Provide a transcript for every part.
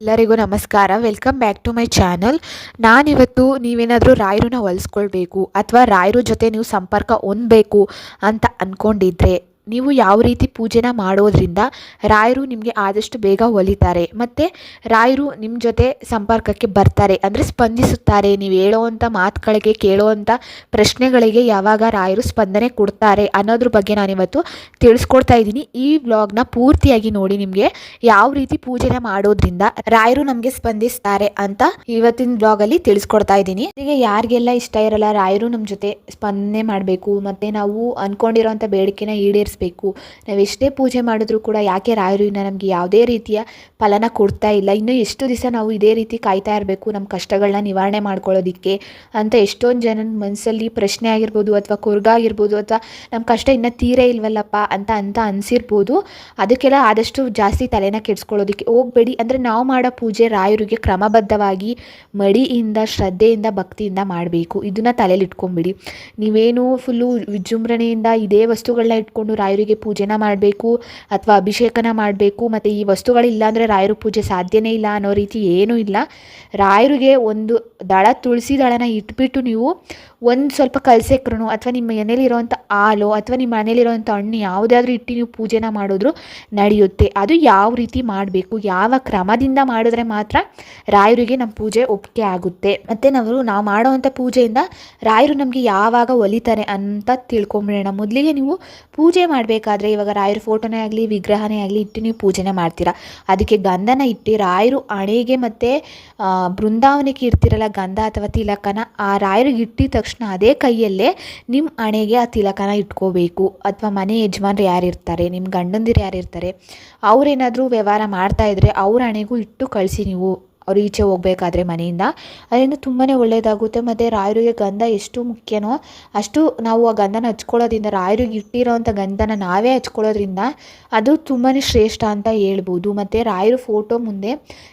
ಎಲ್ಲರಿಗೂ ನಮಸ್ಕಾರ. Welcome back to my channel ನಾನಿವತ್ತು ನೀವೇನಾದರೂ ರಾಯರನ್ನ ಹೊಲಿಸ್ಕೊಳ್ಬೇಕು ಅಥವಾ ರಾಯರ ಜೊತೆ ನೀವು ಸಂಪರ್ಕ ಹೊಂದಬೇಕು ಅಂತ ಅಂದ್ಕೊಂಡಿದ್ರೆ ನೀವು ಯಾವ ರೀತಿ ಪೂಜೆನ ಮಾಡೋದ್ರಿಂದ ರಾಯರು ನಿಮಗೆ ಆದಷ್ಟು ಬೇಗ ಒಲಿತಾರೆ, ಮತ್ತು ರಾಯರು ನಿಮ್ಮ ಜೊತೆ ಸಂಪರ್ಕಕ್ಕೆ ಬರ್ತಾರೆ, ಅಂದರೆ ಸ್ಪಂದಿಸುತ್ತಾರೆ, ನೀವು ಹೇಳೋವಂಥ ಮಾತುಗಳಿಗೆ ಕೇಳೋವಂಥ ಪ್ರಶ್ನೆಗಳಿಗೆ ಯಾವಾಗ ರಾಯರು ಸ್ಪಂದನೆ ಕೊಡ್ತಾರೆ ಅನ್ನೋದ್ರ ಬಗ್ಗೆ ನಾನಿವತ್ತು ತಿಳಿಸ್ಕೊಡ್ತಾ ಇದ್ದೀನಿ. ಈ ವ್ಲಾಗ್ನ ಪೂರ್ತಿಯಾಗಿ ನೋಡಿ ನಿಮಗೆ ಯಾವ ರೀತಿ ಪೂಜೆನ ಮಾಡೋದ್ರಿಂದ ರಾಯರು ನಮಗೆ ಸ್ಪಂದಿಸ್ತಾರೆ ಅಂತ ಇವತ್ತಿನ ಬ್ಲಾಗಲ್ಲಿ ತಿಳಿಸ್ಕೊಡ್ತಾ ಇದ್ದೀನಿ. ಈಗ ಯಾರಿಗೆಲ್ಲ ಇಷ್ಟ ಇರಲ್ಲ ರಾಯರು ನಮ್ಮ ಜೊತೆ ಸ್ಪಂದನೆ ಮಾಡಬೇಕು, ಮತ್ತು ನಾವು ಅಂದ್ಕೊಂಡಿರೋಂಥ ಬೇಡಿಕೆನ ಈಡೇರಿಸಬೇಕು ನಾವು ಎಷ್ಟೇ ಪೂಜೆ ಮಾಡಿದ್ರೂ ಕೂಡ ಯಾಕೆ ರಾಯರು ಇನ್ನು ನಮಗೆ ಯಾವುದೇ ರೀತಿಯ ಫಲನ ಕೊಡ್ತಾ ಇಲ್ಲ. ಇನ್ನು ಎಷ್ಟು ದಿವಸ ನಾವು ಇದೇ ರೀತಿ ಕಾಯ್ತಾ ಇರಬೇಕು ನಮ್ಮ ಕಷ್ಟಗಳನ್ನ ನಿವಾರಣೆ ಮಾಡ್ಕೊಳ್ಳೋದಕ್ಕೆ ಅಂತ ಎಷ್ಟೊಂದು ಜನ ಮನಸ್ಸಲ್ಲಿ ಪ್ರಶ್ನೆ ಆಗಿರ್ಬೋದು ಅಥವಾ ಕೊರ್ಗ ಆಗಿರ್ಬೋದು ಅಥವಾ ನಮ್ಮ ಕಷ್ಟ ಇನ್ನೂ ತೀರೇ ಇಲ್ವಲ್ಲಪ್ಪ ಅಂತ ಅಂತ ಅನಿಸಿರ್ಬೋದು. ಅದಕ್ಕೆಲ್ಲ ಆದಷ್ಟು ಜಾಸ್ತಿ ತಲೆನ ಕೆಡಿಸ್ಕೊಳ್ಳೋದಕ್ಕೆ ಹೋಗಬೇಡಿ. ಅಂದರೆ ನಾವು ಮಾಡೋ ಪೂಜೆ ರಾಯರಿಗೆ ಕ್ರಮಬದ್ಧವಾಗಿ ಮಡಿಯಿಂದ, ಶ್ರದ್ಧೆಯಿಂದ, ಭಕ್ತಿಯಿಂದ ಮಾಡಬೇಕು. ಇದನ್ನು ತಲೆಯಲ್ಲಿ ಇಟ್ಕೊಂಬಿಡಿ. ನೀವೇನು ಫುಲ್ಲು ವಿಜೃಂಭಣೆಯಿಂದ ಇದೇ ವಸ್ತುಗಳನ್ನ ಇಟ್ಕೊಂಡು ಪೂಜೆನ ಮಾಡಬೇಕು ಅಥವಾ ಅಭಿಷೇಕನ ಮಾಡಬೇಕು, ಮತ್ತು ಈ ವಸ್ತುಗಳಿಲ್ಲ ಅಂದರೆ ರಾಯರು ಪೂಜೆ ಸಾಧ್ಯನೇ ಇಲ್ಲ ಅನ್ನೋ ರೀತಿ ಏನೂ ಇಲ್ಲ. ರಾಯರಿಗೆ ಒಂದು ದಳ ತುಳಸಿ ದಳನ ಇಟ್ಬಿಟ್ಟು ನೀವು ಒಂದು ಸ್ವಲ್ಪ ಕಲಸೆಕ್ರು ಅಥವಾ ನಿಮ್ಮ ಮನೇಲಿರೋವಂಥ ಹಾಲು, ಅಥವಾ ನಿಮ್ಮ ಮನೇಲಿರೋವಂಥ ಹಣ್ಣು ಯಾವುದಾದ್ರೂ ಇಟ್ಟು ನೀವು ಪೂಜೆನ ಮಾಡಿದ್ರು ನಡೆಯುತ್ತೆ. ಅದು ಯಾವ ರೀತಿ ಮಾಡಬೇಕು, ಯಾವ ಕ್ರಮದಿಂದ ಮಾಡಿದ್ರೆ ಮಾತ್ರ ರಾಯರಿಗೆ ನಮ್ಮ ಪೂಜೆ ಒಪ್ಪಿಗೆ ಆಗುತ್ತೆ. ಮತ್ತು ನಾವು ನಾವು ಮಾಡೋವಂಥ ಪೂಜೆಯಿಂದ ರಾಯರು ನಮಗೆ ಯಾವಾಗ ಒಲಿತಾರೆ ಅಂತ ತಿಳ್ಕೊಂಬಿಡೋಣ. ಮೊದಲಿಗೆ ನೀವು ಪೂಜೆ ಮಾಡಬೇಕಾದ್ರೆ ಇವಾಗ ರಾಯರ ಫೋಟೋನೇ ಆಗಲಿ, ವಿಗ್ರಹನೇ ಆಗಲಿ ಇಟ್ಟು ನೀವು ಪೂಜೆನೇ ಮಾಡ್ತೀರಾ. ಅದಕ್ಕೆ ಗಂಧನ ಇಟ್ಟು ರಾಯರು ಹಣೆಗೆ ಮತ್ತು ಬೃಂದಾವನಕ್ಕೆ ಇರ್ತಿರಲ್ಲ ಗಂಧ ಅಥವಾ ತಿಲಕನ, ಆ ರಾಯರಿಗೆ ಇಟ್ಟಿದ ತಕ್ಷಣ ಅದೇ ಕೈಯಲ್ಲೇ ನಿಮ್ಮ ಹಣೆಗೆ ಆ ತಿಲಕನ ಇಟ್ಕೋಬೇಕು. ಅಥವಾ ಮನೆ ಯಜಮಾನ್ರು ಯಾರಿರ್ತಾರೆ ನಿಮ್ಮ ಗಂಡಂದಿರು ಯಾರಿರ್ತಾರೆ ಅವರೇನಾದರೂ ವ್ಯವಹಾರ ಮಾಡ್ತಾ ಇದ್ರೆ ಅವ್ರ ಹಣೆಗೂ ಇಟ್ಟು ಕಳಿಸಿ ನೀವು. ಅವ್ರು ಈಚೆ ಹೋಗಬೇಕಾದ್ರೆ ಮನೆಯಿಂದ. ಅದರಿಂದ ತುಂಬಾ ಒಳ್ಳೆಯದಾಗುತ್ತೆ ಮತ್ತು ರಾಯರಿಗೆ ಗಂಧ ಎಷ್ಟು ಮುಖ್ಯನೋ ಅಷ್ಟು ನಾವು ಆ ಗಂಧನ ಹಚ್ಕೊಳ್ಳೋದ್ರಿಂದ, ರಾಯರಿಗೆ ಇಟ್ಟಿರೋವಂಥ ಗಂಧನ ನಾವೇ ಹಚ್ಕೊಳ್ಳೋದ್ರಿಂದ ಅದು ತುಂಬಾ ಶ್ರೇಷ್ಠ ಅಂತ ಹೇಳ್ಬೋದು. ಮತ್ತು ರಾಯರ ಫೋಟೋ ಮುಂದೆ,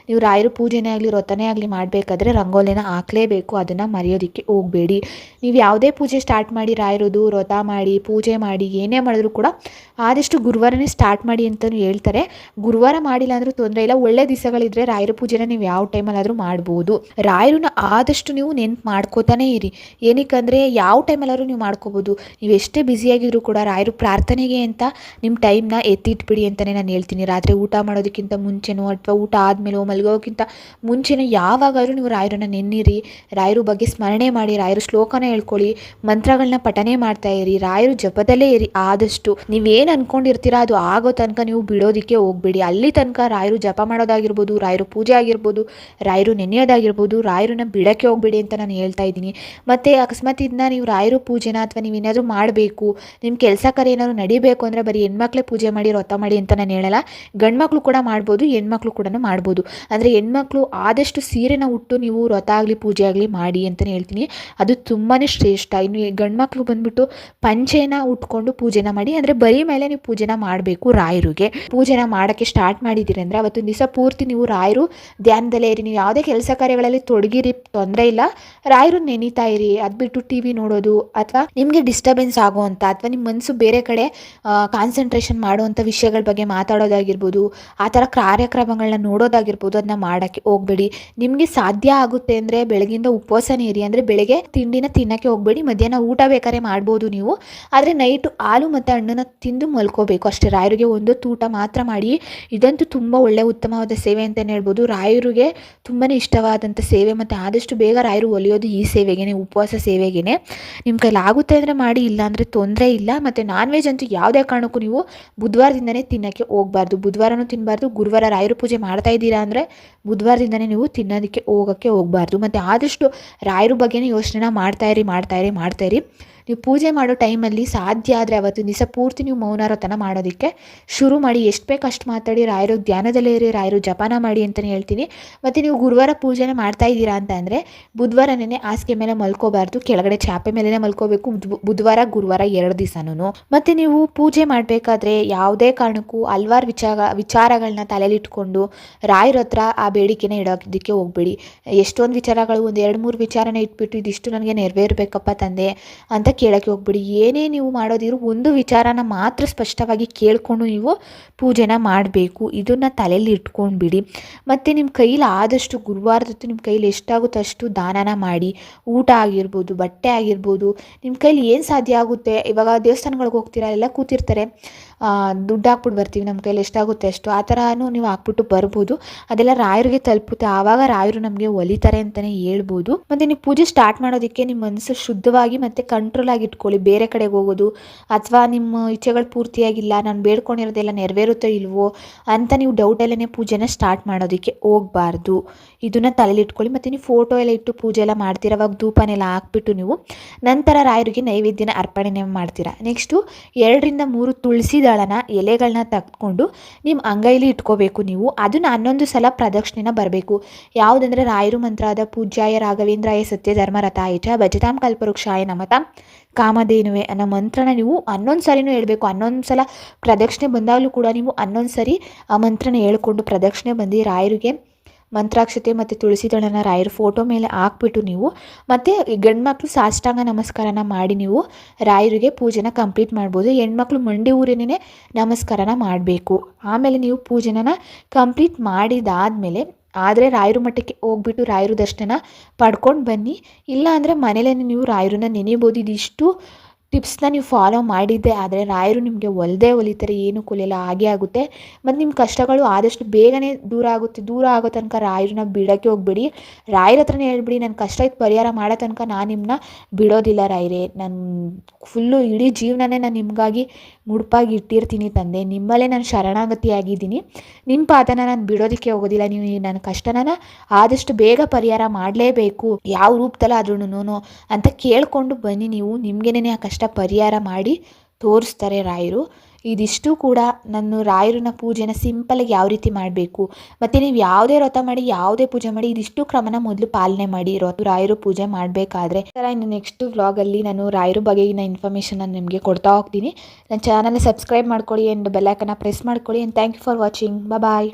ನೀವು ರಾಯರ ಪೂಜೆನೇ ಆಗಲಿ ವ್ರತನೇ ಆಗಲಿ ಮಾಡಬೇಕಾದ್ರೆ ರಂಗೋಲಿನ ಹಾಕಲೇಬೇಕು. ಅದನ್ನು ಮರೆಯೋದಕ್ಕೆ ಹೋಗಬೇಡಿ. ನೀವು ಯಾವುದೇ ಪೂಜೆ ಸ್ಟಾರ್ಟ್ ಮಾಡಿ, ರಾಯರದು ವ್ರತ ಮಾಡಿ, ಪೂಜೆ ಮಾಡಿ, ಏನೇ ಮಾಡಿದ್ರು ಕೂಡ ಆದಷ್ಟು ಗುರುವಾರನೇ ಸ್ಟಾರ್ಟ್ ಮಾಡಿ ಅಂತಲೂ ಹೇಳ್ತಾರೆ. ಗುರುವಾರ ಮಾಡಿಲ್ಲ ಅಂದರೂ ತೊಂದರೆ ಇಲ್ಲ. ಒಳ್ಳೆ ದಿವಸಗಳಿದ್ರೆ ರಾಯರ ಪೂಜೆನ ನೀವು ಯಾವ ಟೈಮಲ್ಲಾದರೂ ಮಾಡ್ಬೋದು. ರಾಯರನ್ನ ಆದಷ್ಟು ನೀವು ನೆನ್ಪು ಮಾಡ್ಕೋತಾನೆ ಇರಿ. ಏನಕ್ಕಂದರೆ ಯಾವ ಟೈಮಲ್ಲಾದ್ರೂ ನೀವು ಮಾಡ್ಕೋಬೋದು. ನೀವು ಎಷ್ಟೇ ಬ್ಯುಸಿಯಾಗಿದ್ರು ಕೂಡ ರಾಯರು ಪ್ರಾರ್ಥನೆಗೆ ಅಂತ ನಿಮ್ಮ ಟೈಮ್ನ ಎತ್ತಿಟ್ಬಿಡಿ ಅಂತಲೇ ನಾನು ಹೇಳ್ತೀನಿ. ರಾತ್ರಿ ಊಟ ಮಾಡೋದಕ್ಕಿಂತ ಮುಂಚೆನೋ ಅಥವಾ ಊಟ ಆದಮೇಲೋ ಮಲಗೋಕ್ಕಿಂತ ಮುಂಚೆನೋ ಯಾವಾಗಾದರೂ ನೀವು ರಾಯರನ್ನ ನೆನ್ನಿರಿ. ರಾಯರ ಬಗ್ಗೆ ಸ್ಮರಣೆ ಮಾಡಿ, ರಾಯರು ಶ್ಲೋಕನ ಹೇಳ್ಕೊಳ್ಳಿ ಮಂತ್ರಗಳನ್ನ ಪಠನೆ ಮಾಡ್ತಾ ಇರಿ, ರಾಯರು ಜಪದಲ್ಲೇ ಇರಿ ಆದಷ್ಟು. ನೀವೇನು ಅನ್ಕೊಂಡಿರ್ತೀರಾ ಅದು ಆಗೋ ತನಕ ನೀವು ಬಿಡೋದಕ್ಕೆ ಹೋಗ್ಬೇಡಿ. ಅಲ್ಲಿ ತನಕ ರಾಯರು ಜಪ ಮಾಡೋದಾಗಿರ್ಬೋದು, ರಾಯರು ಪೂಜೆ ಆಗಿರ್ಬೋದು ರಾಯರು ನೆನೆಯೋದಾಗಿರ್ಬೋದು, ರಾಯರನ್ನ ಬಿಡೋಕ್ಕೆ ಹೋಗ್ಬೇಡಿ ಅಂತ ನಾನು ಹೇಳ್ತಾ ಇದ್ದೀನಿ. ಮತ್ತು ಅಕಸ್ಮಾತ್ ಇದನ್ನ ನೀವು ರಾಯರು ಪೂಜೆನ ಅಥವಾ ನೀವು ಏನಾದರೂ ಮಾಡಬೇಕು ನಿಮ್ಮ ಕೆಲಸ ಕಾರ್ಯ ಏನಾದ್ರು ನಡಿಬೇಕು ಅಂದರೆ ಬರೀ ಹೆಣ್ಮಕ್ಳೇ ಪೂಜೆ ಮಾಡಿ ರೊತ್ತ ಮಾಡಿ ಅಂತ ನಾನು ಹೇಳಲ್ಲ. ಗಂಡ್ಮಕ್ಳು ಕೂಡ ಮಾಡ್ಬೋದು, ಹೆಣ್ಮಕ್ಳು ಕೂಡ ಮಾಡ್ಬೋದು. ಅಂದರೆ ಹೆಣ್ಮಕ್ಳು ಆದಷ್ಟು ಸೀರೆನ ಉಟ್ಟು ನೀವು ವ್ರತ ಆಗಲಿ, ಪೂಜೆ ಆಗಲಿ ಮಾಡಿ ಅಂತಲೇ ಹೇಳ್ತೀನಿ. ಅದು ತುಂಬಾ ಶ್ರೇಷ್ಠ. ಇನ್ನು ಗಂಡ್ಮಕ್ಳು ಬಂದ್ಬಿಟ್ಟು ಪಂಚೆನ ಉಟ್ಕೊಂಡು ಪೂಜೆನ ಮಾಡಿ, ಅಂದರೆ ಬರೀ ಮೇಲೆ ನೀವು ಪೂಜೆನ ಮಾಡಬೇಕು ರಾಯರಿಗೆ. ಪೂಜೆನ ಮಾಡೋಕ್ಕೆ ಸ್ಟಾರ್ಟ್ ಮಾಡಿದ್ದೀರಿ ಅಂದರೆ ಅವತ್ತೊಂದು ದಿವಸ ಪೂರ್ತಿ ನೀವು ರಾಯರು ಧ್ಯಾನದಲ್ಲೇ ಇರಿ. ನೀವು ಯಾವುದೇ ಕೆಲಸ ಕಾರ್ಯಗಳಲ್ಲಿ ತೊಡಗಿರಿ, ತೊಂದರೆ ಇಲ್ಲ. ರಾಯರು ನೆನೀತಾ ಇರಿ. ಅದು ಬಿಟ್ಟು ಟಿ ವಿ ನೋಡೋದು ಅಥವಾ ನಿಮಗೆ ಡಿಸ್ಟರ್ಬೆನ್ಸ್ ಆಗುವಂಥ ಅಥವಾ ನಿಮ್ಮ ಮನಸ್ಸು ಬೇರೆ ಕಡೆ ಕಾನ್ಸಂಟ್ರೇಷನ್ ಮಾಡುವಂಥ ವಿಷಯಗಳ ಬಗ್ಗೆ ಮಾತಾಡೋದಾಗಿರ್ಬೋದು, ಆ ಥರ ಕಾರ್ಯಕ್ರಮಗಳನ್ನ ನೋಡೋದಾಗಿರ್ಬೋದು ಅದನ್ನ ಮಾಡೋಕ್ಕೆ ಹೋಗಬೇಡಿ. ನಿಮಗೆ ಸಾಧ್ಯ ಆಗುತ್ತೆ ಅಂದರೆ ಬೆಳಗಿಂದ ಉಪವಾಸನೇ ಇರಿ. ಅಂದರೆ ಬೆಳಗ್ಗೆ ತಿಂಡಿನ ತಿನ್ನೋಕ್ಕೆ ಹೋಗಬೇಡಿ. ಮಧ್ಯಾಹ್ನ ಊಟ ಬೇಕಾದ್ರೆ ಮಾಡ್ಬೋದು ನೀವು. ಆದರೆ ನೈಟು ಹಾಲು ಮತ್ತು ಹಣ್ಣನ್ನು ತಿಂದು ಮಲ್ಕೋಬೇಕು. ಅಷ್ಟೇ ರಾಯರಿಗೆ ಒಂದು ಊಟ ಮಾತ್ರ ಮಾಡಿ. ಇದಂತೂ ತುಂಬ ಒಳ್ಳೆಯ ಉತ್ತಮವಾದ ಸೇವೆ ಅಂತಲೇ ಹೇಳ್ಬೋದು. ರಾಯರಿಗೆ ತುಂಬಾ ಇಷ್ಟವಾದಂಥ ಸೇವೆ ಮತ್ತು ಆದಷ್ಟು ಬೇಗ ರಾಯರು ಒಲಿಯೋದು ಈ ಸೇವೆಗೇ ಉಪವಾಸ ಸೇವೆಗೇ ನಿಮ್ಮ ಕೈಲಿ ಆಗುತ್ತೆ ಅಂದರೆ ಮಾಡಿ, ಇಲ್ಲ ಅಂದರೆ ತೊಂದರೆ ಇಲ್ಲ. ಮತ್ತು ನಾನ್ ವೆಜ್ ಅಂತೂ ಯಾವುದೇ ಕಾರಣಕ್ಕೂ ನೀವು ಬುಧವಾರದಿಂದನೇ ತಿನ್ನೋಕ್ಕೆ ಹೋಗಬಾರ್ದು. ಬುಧವಾರನೂ ತಿನ್ನಬಾರ್ದು ಗುರುವಾರ ರಾಯರು ಪೂಜೆ ಮಾಡ್ತಾ ಇದ್ದೀರಾ ಅಂದರೆ ಬುಧವಾರದಿಂದನೇ ನೀವು ತಿನ್ನೋದಕ್ಕೆ, ಹೋಗೋಕ್ಕೆ ಹೋಗಬಾರ್ದು. ಮತ್ತು ಆದಷ್ಟು ರಾಯರ ಬಗ್ಗೆನೇ ಯೋಚನೆನ ಮಾಡ್ತಾಯಿರಿ ಮಾಡ್ತಾಯಿರಿ ಮಾಡ್ತಾಯಿರಿ ನೀವು ಪೂಜೆ ಮಾಡೋ ಟೈಮಲ್ಲಿ ಸಾಧ್ಯ ಆದರೆ ಅವತ್ತು ದಿವಸ ಪೂರ್ತಿ ನೀವು ಮೌನಾರತನ ಮಾಡೋದಕ್ಕೆ ಶುರು ಮಾಡಿ, ಎಷ್ಟು ಬೇಕು ಅಷ್ಟು ಮಾತಾಡಿ, ರಾಯರು ಧ್ಯಾನದಲ್ಲೇ ಇರಿ, ರಾಯರು ಜಪಾನ ಮಾಡಿ ಅಂತಲೇ ಹೇಳ್ತೀನಿ. ಮತ್ತು ನೀವು ಗುರುವಾರ ಪೂಜೆನ ಮಾಡ್ತಾ ಇದ್ದೀರಾ ಅಂತ ಅಂದರೆ ಬುಧವಾರನೇ ಹಾಸಿಗೆ ಮೇಲೆ ಮಲ್ಕೋಬಾರ್ದು, ಕೆಳಗಡೆ ಚಾಪೆ ಮೇಲೇ ಮಲ್ಕೋಬೇಕು ಬುಧವಾರ, ಗುರುವಾರ ಎರಡು ದಿವಸನೂ ಮತ್ತು ನೀವು ಪೂಜೆ ಮಾಡಬೇಕಾದ್ರೆ ಯಾವುದೇ ಕಾರಣಕ್ಕೂ ಹಲ್ವಾರು ವಿಚಾರ ವಿಚಾರಗಳನ್ನ ತಲೆಯಲ್ಲಿಟ್ಕೊಂಡು ರಾಯರ ಹತ್ರ ಆ ಬೇಡಿಕೆನ ಇಡೋದಕ್ಕೆ ಹೋಗಬೇಡಿ. ಎಷ್ಟೊಂದು ವಿಚಾರಗಳು, ಒಂದು ಎರಡು ಮೂರು ವಿಚಾರನ ಇಟ್ಬಿಟ್ಟು ಇದಿಷ್ಟು ನನಗೆ ನೆರವೇರಬೇಕಪ್ಪ ತಂದೆ ಅಂತ ಕೇಳೋಕ್ಕೆ ಹೋಗ್ಬಿಡಿ. ಏನೇ ನೀವು ಮಾಡೋದಿರು ಒಂದು ವಿಚಾರನ ಮಾತ್ರ ಸ್ಪಷ್ಟವಾಗಿ ಕೇಳಿಕೊಂಡು ನೀವು ಪೂಜೆನ ಮಾಡಬೇಕು. ಇದನ್ನು ತಲೆಯಲ್ಲಿ ಇಟ್ಕೊಂಡ್ಬಿಡಿ. ಮತ್ತು ನಿಮ್ಮ ಕೈಲಿ ಆದಷ್ಟು ಗುರುವಾರದೊತ್ತು ನಿಮ್ಮ ಕೈಲಿ ಎಷ್ಟಾಗುತ್ತೋ ಅಷ್ಟು ದಾನನ ಮಾಡಿ. ಊಟ ಆಗಿರ್ಬೋದು, ಬಟ್ಟೆ ಆಗಿರ್ಬೋದು ನಿಮ್ಮ ಕೈಲಿ ಏನು ಸಾಧ್ಯ ಆಗುತ್ತೆ? ಇವಾಗ ದೇವಸ್ಥಾನಗಳಿಗೆ ಹೋಗ್ತೀರಾ? ಎಲ್ಲ ಕೂತಿರ್ತಾರೆ. ದುಡ್ಡು ಹಾಕ್ಬಿಟ್ಟು ಬರ್ತೀವಿ. ನಮ್ಮ ಕೈಲಿ ಎಷ್ಟಾಗುತ್ತೆ ಅಷ್ಟು. ಆ ಥರನೂ ನೀವು ಹಾಕ್ಬಿಟ್ಟು ಬರ್ಬೋದು. ಅದೆಲ್ಲ ರಾಯರಿಗೆ ತಲುಪುತ್ತೆ. ಆವಾಗ ರಾಯರು ನಮಗೆ ಒಲಿತಾರೆ ಅಂತಲೇ ಹೇಳ್ಬೋದು. ಮತ್ತು ನೀವು ಪೂಜೆ ಸ್ಟಾರ್ಟ್ ಮಾಡೋದಕ್ಕೆ ನಿಮ್ಮ ಮನಸ್ಸು ಶುದ್ಧವಾಗಿ ಮತ್ತು ಕಂಟ್ರೋಲ್ ಆಗಿ ಇಟ್ಕೊಳ್ಳಿ. ಬೇರೆ ಕಡೆಗೆ ಹೋಗೋದು, ಅಥವಾ ನಿಮ್ಮ ಇಚ್ಛೆಗಳು ಪೂರ್ತಿಯಾಗಿಲ್ಲ, ನಾನು ಬೇಡ್ಕೊಂಡಿರೋದೆಲ್ಲ ನೆರವೇರುತ್ತೋ ಇಲ್ವೋ ಅಂತ ನೀವು ಡೌಟಲ್ಲೇ ಪೂಜೆನ ಸ್ಟಾರ್ಟ್ ಮಾಡೋದಕ್ಕೆ ಹೋಗಬಾರ್ದು. ಇದನ್ನು ತಲೆಯಲ್ಲಿ ಇಟ್ಕೊಳ್ಳಿ. ಮತ್ತು ನೀವು ಫೋಟೋ ಎಲ್ಲ ಇಟ್ಟು ಪೂಜೆ ಎಲ್ಲ ಮಾಡ್ತೀರ? ಅವಾಗ ಧೂಪನೆಲ್ಲ ಹಾಕ್ಬಿಟ್ಟು ನೀವು ನಂತರ ರಾಯರಿಗೆ ನೈವೇದ್ಯನ ಅರ್ಪಣೆ ಮಾಡ್ತೀರಾ. ನೆಕ್ಸ್ಟು ಎರಡರಿಂದ ಮೂರು ತುಳಸಿ ದಳನ ಎಲೆಗಳನ್ನ ತಕ್ಕೊಂಡು ನಿಮ್ಮ ಅಂಗೈಲಿ ಇಟ್ಕೋಬೇಕು ನೀವು. ಅದನ್ನ ಹನ್ನೊಂದು ಸಲ ಪ್ರದಕ್ಷಿಣೆನ ಬರಬೇಕು. ಯಾವುದಂದ್ರೆ ರಾಯರು ಮಂತ್ರಾದ ಪೂಜ್ಯಾಯ ರಾಘವೇಂದ್ರಾಯ ಸತ್ಯ ಧರ್ಮರಥಾಯ ಚ ಭಜತಾಂ ಕಲ್ಪವೃಕ್ಷಾಯ ನಮತಾಂ ಕಾಮಧೇನುವೆ ಅನ್ನೋ ಮಂತ್ರನ ನೀವು ಹನ್ನೊಂದು ಸಾರಿನೂ ಹೇಳಬೇಕು. ಹನ್ನೊಂದು ಸಲ ಪ್ರದಕ್ಷಿಣೆ ಬಂದಾಗಲೂ ಕೂಡ ನೀವು ಹನ್ನೊಂದು ಸರಿ ಆ ಮಂತ್ರನ ಹೇಳ್ಕೊಂಡು ಪ್ರದಕ್ಷಿಣೆ ಬಂದು ರಾಯರಿಗೆ ಮಂತ್ರಾಕ್ಷತೆ ಮತ್ತು ತುಳಸಿ ದಳನ ರಾಯರ ಫೋಟೋ ಮೇಲೆ ಹಾಕ್ಬಿಟ್ಟು ನೀವು ಮತ್ತು ಗಂಡು ಮಕ್ಕಳು ಸಾಷ್ಟಾಂಗ ನಮಸ್ಕಾರನ ಮಾಡಿ ನೀವು ರಾಯರಿಗೆ ಪೂಜೆನ ಕಂಪ್ಲೀಟ್ ಮಾಡ್ಬೋದು. ಹೆಣ್ಮಕ್ಳು ಮಂಡಿ ಊರಿನೇ ನಮಸ್ಕಾರನ ಮಾಡಬೇಕು. ಆಮೇಲೆ ನೀವು ಪೂಜೆನ ಕಂಪ್ಲೀಟ್ ಮಾಡಿದಾದಮೇಲೆ ಆದರೆ ರಾಯರು ಮಠಕ್ಕೆ ಹೋಗ್ಬಿಟ್ಟು ರಾಯರು ದರ್ಶನ ಪಡ್ಕೊಂಡು ಬನ್ನಿ. ಇಲ್ಲ ಅಂದರೆ ಮನೇಲೇ ನೀವು ರಾಯರನ್ನ ನೆನೆಬೋದು ಇದಿಷ್ಟು ಟಿಪ್ಸ್ನ ನೀವು ಫಾಲೋ ಮಾಡಿದ್ದೆ, ಆದರೆ ರಾಯರು ನಿಮಗೆ ಒಲ್ದೇ ಒಲಿತಾರೆ ಏನು ಕೊಲಿಯಲ್ಲ ಹಾಗೆ ಆಗುತ್ತೆ. ಮತ್ತು ನಿಮ್ಮ ಕಷ್ಟಗಳು ಆದಷ್ಟು ಬೇಗನೆ ದೂರ ಆಗುತ್ತೆ, ದೂರ ಆಗೋ ತನಕ ರಾಯರನ್ನ ಬಿಡೋಕ್ಕೆ ಹೋಗ್ಬೇಡಿ. ರಾಯರ ಹತ್ರನೇ ಹೇಳ್ಬಿಡಿ ನನ್ನ ಕಷ್ಟ ಇತ್ತು ಪರಿಹಾರ ಮಾಡೋ ತನಕ ನಾನು ನಿಮ್ಮನ್ನ ಬಿಡೋದಿಲ್ಲ ರಾಯರೇ. ನಾನು ಫುಲ್ಲು ಇಡೀ ಜೀವನನೇ ನಾನು ನಿಮಗಾಗಿ ಮುಡುಪಾಗಿ ಇಟ್ಟಿರ್ತೀನಿ ತಂದೆ. ನಿಮ್ಮಲ್ಲೇ ನಾನು ಶರಣಾಗತಿ ಆಗಿದ್ದೀನಿ ನಿಮ್ಮ ಪಾದನ ನಾನು ಬಿಡೋದಕ್ಕೆ ಹೋಗೋದಿಲ್ಲ. ನೀವು ನನ್ನ ಕಷ್ಟನ ಆದಷ್ಟು ಬೇಗ ಪರಿಹಾರ ಮಾಡಲೇಬೇಕು. ಯಾವ ರೂಪದಲ್ಲಿ ಆದ್ರೂ ಅಂತ ಕೇಳಿಕೊಂಡು ಬನ್ನಿ ನೀವು. ನಿಮಗೇನೆ ಆ ಕಷ್ಟ ಪರಿಹಾರ ಮಾಡಿ ತೋರಿಸ್ತಾರೆ ರಾಯರು. ಇದಿಷ್ಟು ಕೂಡ ನಾನು ರಾಯರನ್ನ ಪೂಜೆನ ಸಿಂಪಲಾಗಿ ಯಾವ ರೀತಿ ಮಾಡಬೇಕು? ಮತ್ತು ನೀವು ಯಾವುದೇ ವ್ರತ ಮಾಡಿ, ಯಾವುದೇ ಪೂಜೆ ಮಾಡಿ, ಇದಿಷ್ಟು ಕ್ರಮನ ಮೊದಲು ಪಾಲನೆ ಮಾಡಿ. ರಾಯರು ಪೂಜೆ ಮಾಡಬೇಕಾದ್ರೆ ಥರ ಇನ್ನು ನೆಕ್ಸ್ಟ್ ವ್ಲಾಗಲ್ಲಿ ನಾನು ರಾಯರು ಬಗೆಗಿನ ಇನ್ಫಾರ್ಮೇಷನ್ ನಾನು ನಿಮಗೆ ಕೊಡ್ತಾ ಹೋಗ್ತೀನಿ. ನನ್ನ ಚಾನಲ್ನ ಸಬ್ಸ್ಕ್ರೈಬ್ ಮಾಡ್ಕೊಳ್ಳಿ ಆ್ಯಂಡ್ ಬೆಲ್ಲೈಕನ್ನ ಪ್ರೆಸ್ ಮಾಡ್ಕೊಳ್ಳಿ and thank you for watching bye